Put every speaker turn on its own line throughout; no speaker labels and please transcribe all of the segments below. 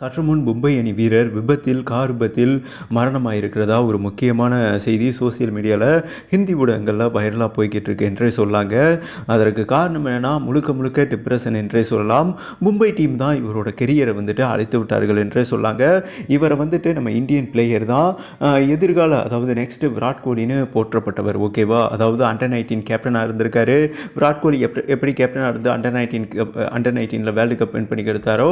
சற்று முன் மும்பை அணி வீரர் விபத்தில் கார் விபத்தில் மரணமாயிருக்கிறதா ஒரு முக்கியமான செய்தி சோசியல் மீடியாவில் ஹிந்தி ஊடகங்களில் வைரலாக போய்கிட்டு இருக்கு என்றே சொல்லாங்க. அதற்கு காரணம் என்னன்னா முழுக்க முழுக்க டிப்ரெஷன் என்றே சொல்லலாம். மும்பை டீம் தான் இவரோட கெரியரை வந்துட்டு அழைத்து விட்டார்கள் என்றே சொல்லாங்க. இவரை வந்துட்டு நம்ம இந்தியன் பிளேயர் தான். எதிர்கால அதாவது நெக்ஸ்ட்டு விராட் கோலின்னு போற்றப்பட்டவர் ஓகேவா அதாவது அண்டர் நைன்டீன் கேப்டனாக இருந்திருக்காரு. விராட் கோலி எப்படி எப்படி கேப்டனாக இருந்து அண்டர் நைன்டீன் அண்டர் நைன்டீனில் வேர்ல்டு கப் வின் பண்ணி கெடுத்தாரோ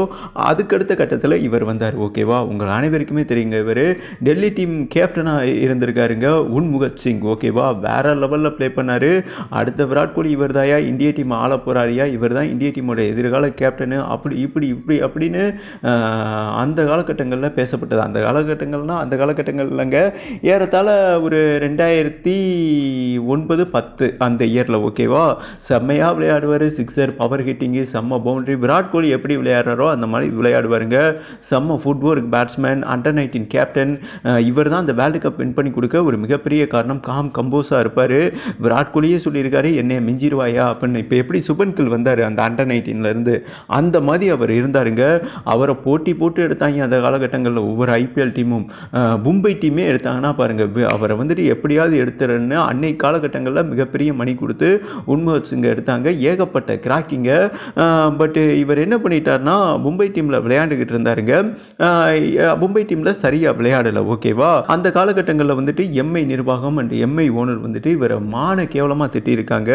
அதுக்கடுத்த கட்டத்தில் இவர் வந்தார். ஓகேவா உங்கள் அனைவருக்குமே தெரியுங்க இவர். டெல்லி டீம் கேப்டனாக இருந்திருக்காருங்க. உன்முகத் சிங். ஓகேவா வேற லெவலில் ப்ளே பண்ணார். அடுத்த விராட் கோலி இவர் தாயா இந்திய டீம் ஆள போகிறாரியா இவர் தான் இந்திய டீமோட எதிர்கால கேப்டனு அப்படி இப்படி இப்படி அப்படின்னு அந்த காலகட்டங்களில் பேசப்பட்டது. அந்த காலகட்டங்கள்னால் அந்த காலகட்டங்கள்லங்க ஏறத்தாழ ஒரு ரெண்டாயிரத்தி ஒன்பது பத்து அந்த இயரில் ஓகேவா செம்மையாக விளையாடுவார். சிக்ஸர் பவர் ஹிட்டிங்கு செம்ம பவுண்டரி விராட் கோலி எப்படி விளையாடுறாரோ அந்த மாதிரி விளையாடுவாருங்க. செம்ம footwork batsman under nineteen captain இவர் தான் அந்த வேர்ல்டு கப் வின் பண்ணி கொடுக்க ஒரு மிகப்பெரிய காரணம். காம் கம்போஸாக இருப்பார். விராட் கோலியே சொல்லியிருக்காரு என்னை மிஞ்சிருவாயா? அப்படின்னு. இப்போ எப்படி சுபன் கில் வந்தார் அந்த அண்டர் நைன்டீன்லேருந்து அந்த மாதிரி அவர் இருந்தாருங்க. அவரை போட்டி போட்டு எடுத்தாங்க அந்த காலகட்டங்களில் ஒவ்வொரு ஐபிஎல் டீமும் மும்பை டீமே எடுத்தாங்கன்னா பாருங்கள் அவரை வந்துட்டு எப்படியாவது எடுத்துறன்னு அன்னை காலகட்டங்களில் மிகப்பெரிய மணி கொடுத்து உண்மத் எடுத்தாங்க. ஏகப்பட்ட கிராக்கிங்க பட் இவர் என்ன பண்ணிட்டார்னா மும்பை டீமில் விளையாண்டுக்கிட்டு இருந்தார். பாருங்க. மும்பை டீமில் சரியாக விளையாடலை ஓகேவா அந்த காலகட்டங்களில் வந்துட்டு எம்ஐ நிர்வாகம் அண்ட் எம்ஐ ஓனர் வந்துட்டு இவரை மான கேவலமாக திட்டியிருக்காங்க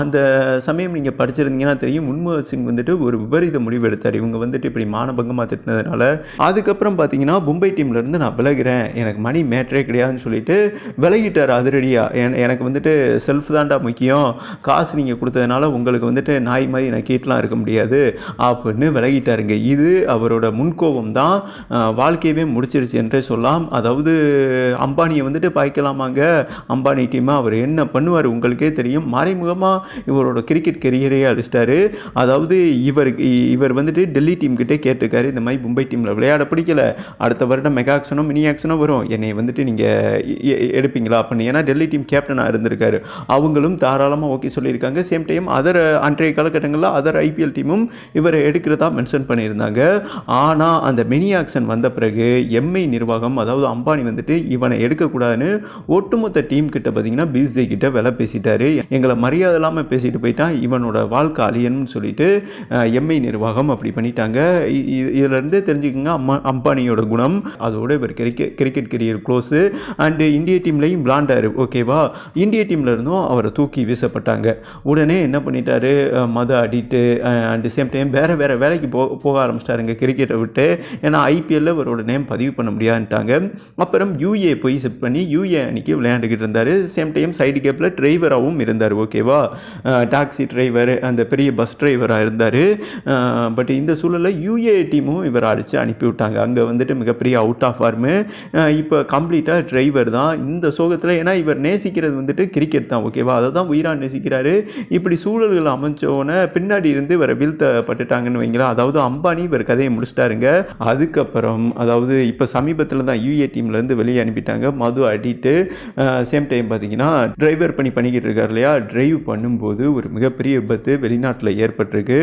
அந்த சமயம் நீங்கள் படிச்சிருந்தீங்கன்னா தெரியும் முன்மோகன் சிங் வந்துட்டு ஒரு விபரீத முடிவு எடுத்தார். இவங்க வந்துட்டு இப்படி மானபங்கமாக திட்டினதுனால. அதுக்கப்புறம் பார்த்தீங்கன்னா மும்பை டீம்ல இருந்து நான் விலகிறேன். எனக்கு மணி மேட்ரே கிடையாதுன்னு சொல்லிட்டு விலகிட்டார் அதிரடியாக எனக்கு வந்துட்டு செல்ஃப் தான்டா முக்கியம். காசு நீங்கள் கொடுத்ததுனால உங்களுக்கு வந்துட்டு நாய் மாதிரி நான் கீட்டெலாம் இருக்க முடியாது. அப்படின்னு விலகிட்டாருங்க. இது அவரோட முன்கோபம் தான் வாழ்க்கையவே முடிச்சிருச்சு என்றே சொல்லலாம். அதாவது அம்பானியை வந்துட்டு பாய்க்கலாமாங்க? அம்பானி டீமை அவர் என்ன பண்ணுவார் உங்களுக்கே தெரியும். மறைமுகமாக இவரோட கிரிக்கெட் கெரியரே அழிச்சிட்டாரு அதாவது இவர் இவர் வந்துட்டு டெல்லி டீம் கிட்டே கேட்டிருக்காரு இந்த மாதிரி மும்பை டீமில் விளையாட பிடிக்கல. அடுத்த வருடம் மெகா ஆக்ஷனும் மினி ஆக்ஷனும் வரும். என்னை வந்துட்டு நீங்கள் எடுப்பீங்களா அப்படின்னு. ஏன்னா டெல்லி டீம் கேப்டனாக இருந்திருக்காரு. அவங்களும் தாராளமாக ஓகே சொல்லியிருக்காங்க. சேம் டைம் அதர் அன்றைய காலகட்டங்களில் அதர் ஐபிஎல் டீமும் இவரை எடுக்கிறதா மென்ஷன் பண்ணியிருந்தாங்க. ஆனால் அந்த மினி ஆக்ஷன் வந்த பிறகு எம்ஐ நிர்வாகம் அதாவது அம்பானி வந்துட்டு இவனை எடுக்கக்கூடாதுன்னு ஒட்டுமொத்த டீம் கிட்ட பார்த்தீங்கன்னா பிசிஐ கிட்ட விலை பேசிட்டாரு. எங்களை மரியாதை இல்லாமல் பேசிட்டு போயிட்டான். இவனோட வாழ்க்கை அழியணும்னு சொல்லிட்டு எம்ஐ நிர்வாகம் அப்படி பண்ணிட்டாங்க. இதுலேருந்தே இதுல தெரிஞ்சுக்கோங்க அம்மா அம்பானியோட குணம். அதோட இவர் cricket cricket career close and இந்திய டீம்லையும் விளாண்டாரு ஓகேவா? இந்திய டீம்ல இருந்தும் அவரை தூக்கி வீசப்பட்டாங்க. உடனே என்ன பண்ணிட்டாரு? மத அடிட்டு அண்ட் சேம் டைம் வேற வேற வேலைக்கு போ போக ஆரம்பிச்சிட்டாருங்க கிரிக்கெட் கிரிக்கெட்டை விட்டு ஏன்னா ஐபிஎல்ல இவரோட நேம் பதிவு பண்ண முடியாதுன்ட்டாங்க. அப்புறம் யூஏ போய் செட் பண்ணி யூஏ அன்னைக்கு விளையாண்டுக்கிட்டு இருந்தார். சேம் டைம் சைடு கேப்பில் டிரைவராகவும் இருந்தார் ஓகேவா டாக்ஸி டிரைவர் அந்த பெரிய பஸ் டிரைவராக இருந்தார். பட் இந்த சூழலில் யூஏ டீமும் இவர் அடித்து அனுப்பிவிட்டாங்க அங்கே வந்துட்டு மிகப்பெரிய அவுட் ஆஃப் ஃபார்மு இப்போ கம்ப்ளீட்டாக டிரைவர் தான். இந்த சோகத்தில் ஏன்னா இவர் நேசிக்கிறது வந்துட்டு கிரிக்கெட் தான் ஓகேவா அதை தான் உயிராக நேசிக்கிறாரு. இப்படி சூழல்கள் அமைச்சோன்னே பின்னாடி இருந்து இவரை வீழ்த்தப்பட்டுட்டாங்கன்னு வைங்களேன். அதாவது அம்பானி இவர் கதையை முடிச்சிட்டாருங்க அதுக்கப்புறம் அதாவது இப்போ சமீபத்தில் தான் யூஏ டீம்லேருந்து வெளியே அனுப்பிட்டாங்க. மது அடிட்டு சேம் டைம் பார்த்தீங்கன்னா டிரைவர் பண்ணி பண்ணிக்கிட்டு இருக்கார் இல்லையா? டிரைவ் பண்ணும்போது ஒரு மிகப்பெரிய விபத்து வெளிநாட்டில் ஏற்பட்டிருக்கு.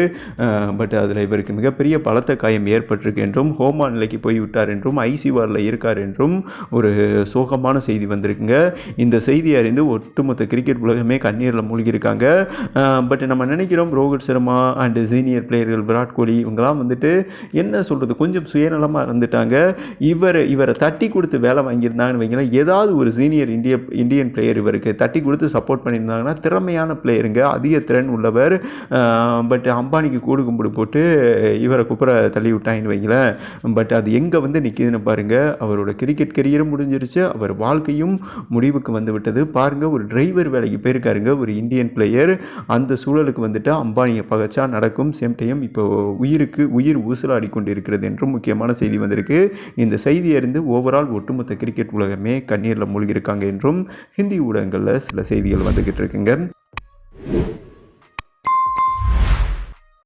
பட் அதில் இவருக்கு மிகப்பெரிய பலத்த காயம் ஏற்பட்டிருக்கு என்றும் ஹோமா நிலைக்கு போய் விட்டார் என்றும் ஐசியூஆரில் இருக்கார் என்றும் ஒரு சோகமான செய்தி வந்திருக்குங்க. இந்த செய்தி அறிந்து ஒட்டுமொத்த கிரிக்கெட் உலகமே கண்ணீரில் மூழ்கியிருக்காங்க. பட் நம்ம நினைக்கிறோம் ரோஹித் சர்மா அண்ட் சீனியர் பிளேயர்கள் விராட் கோலி இவங்கெல்லாம் வந்துட்டு என்ன சொல்கிறது கொஞ்சம் சுயநலமாக இருந்துட்டாங்க. இவர் இவரை தட்டி கொடுத்து வேலை வாங்கியிருந்தாங்கன்னு வைங்களேன் ஏதாவது ஒரு சீனியர் இந்திய இந்தியன் பிளேயர் இவருக்கு தட்டி கொடுத்து சப்போர்ட் பண்ணியிருந்தாங்கன்னா திறமையான பிளேயருங்க அதிக திறன் உள்ளவர். பட் அம்பானிக்கு கூடு கும்பிடு போட்டு இவரை குப்புற தள்ளி விட்டாங்கன்னு வைங்களேன். பட் அது எங்கே வந்து நிற்கிதுன்னு பாருங்கள் அவரோட கிரிக்கெட் கெரியரும் முடிஞ்சிருச்சு. அவர் வாழ்க்கையும் முடிவுக்கு வந்து விட்டது. பாருங்கள் ஒரு டிரைவர் வேலைக்கு போயிருக்காருங்க ஒரு இந்தியன் பிளேயர் அந்த சூழலுக்கு வந்துட்டு அம்பானியை பகச்சா நடக்கும். சேம் டைம் இப்போ உயிருக்கு உயிர் ஊசலாடி கொண்டு இருக்கிறது என்றும் முக்கியமான செய்தி வந்திருக்கு. இந்த செய்தி அறிந்து ஓவரால் ஒட்டுமொத்த கிரிக்கெட் உலகமே கண்ணீரில் மூழ்கியிருக்காங்க என்றும் ஹிந்தி ஊடகங்களில் சில செய்திகள் வந்துக்கிட்டு இருக்குங்க.